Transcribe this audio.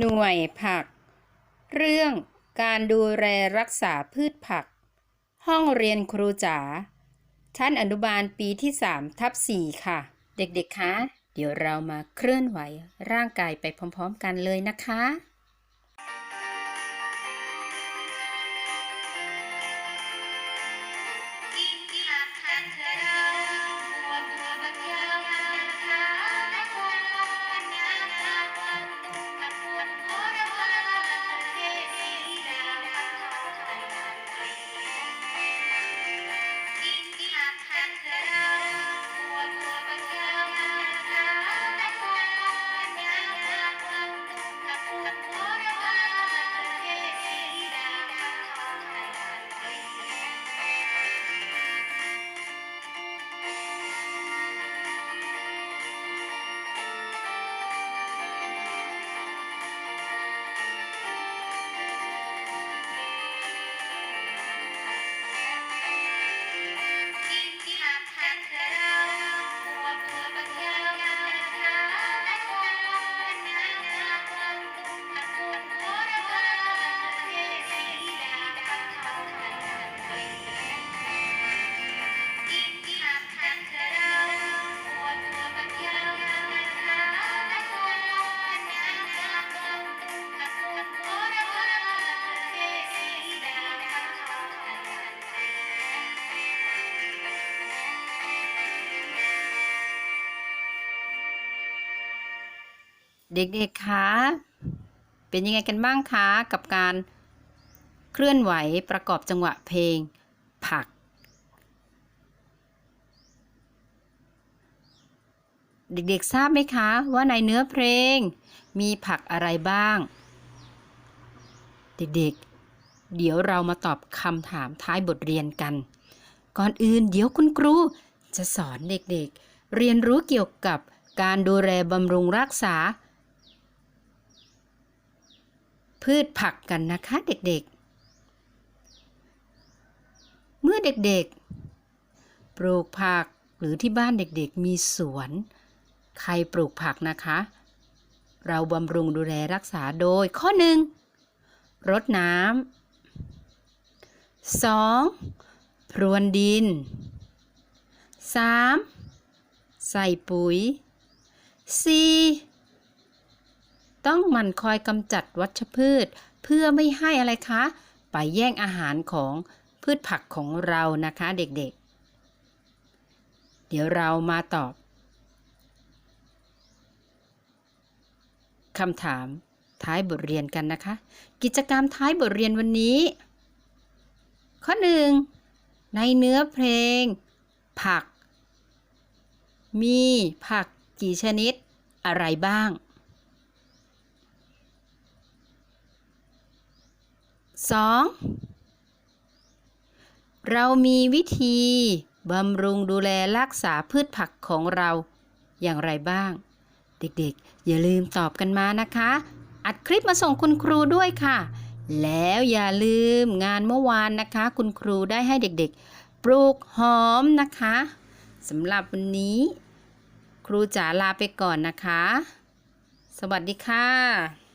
หน่วยผัก เรื่องการดูแลรักษาพืชผัก ห้องเรียนครูจ๋าชั้นอนุบาลปีที่3ทับ4ค่ะ เด็กๆคะ เดี๋ยวเรามาเคลื่อนไหวร่างกายไปพร้อมๆกันเลยนะคะ เด็กๆ คะ เป็นยังไงกันบ้างคะ กับการเคลื่อนไหวประกอบจังหวะเพลงผัก เด็กๆ ทราบไหมคะว่าในเนื้อเพลงมีผักอะไรบ้าง เด็กๆ เดี๋ยวเรามาตอบคำถามท้ายบทเรียนกัน ก่อนอื่นเดี๋ยวคุณครูจะสอนเด็กๆ เรียนรู้เกี่ยวกับการดูแลบำรุงรักษา พืชผักกันนะคะเด็กๆ เมื่อเด็กๆ ปลูกผักหรือที่บ้านเด็กๆ มีสวน ใครปลูกผักนะคะ เราบำรุงดูแลรักษาโดยข้อหนึ่งรดน้ำสองพรวนดินสามใส่ปุ๋ยสี่ ต้องมันคอยกำจัดวัชพืช เพื่อไม่ให้อะไรคะ ไปแย่งอาหารของพืชผักของเรานะคะเด็กๆเดี๋ยวเรามาตอบคำถามท้ายบทเรียนกันนะคะ กิจกรรมท้ายบทเรียนวันนี้ ข้อหนึ่งในเนื้อเพลง ผัก มีผักกี่ชนิดอะไรบ้าง 2. เรามีวิธีบำรุงดูแลรักษาพืชผักของเราอย่างไรบ้าง เด็กๆ อย่าลืมตอบกันมานะคะ อัดคลิปมาส่งคุณครูด้วยค่ะ แล้วอย่าลืมงานเมื่อวานนะคะ คุณครูได้ให้เด็กๆ ปลูกหอมนะคะสำหรับวันนี้ ครูจ๋าลาไปก่อนนะคะ สวัสดีค่ะ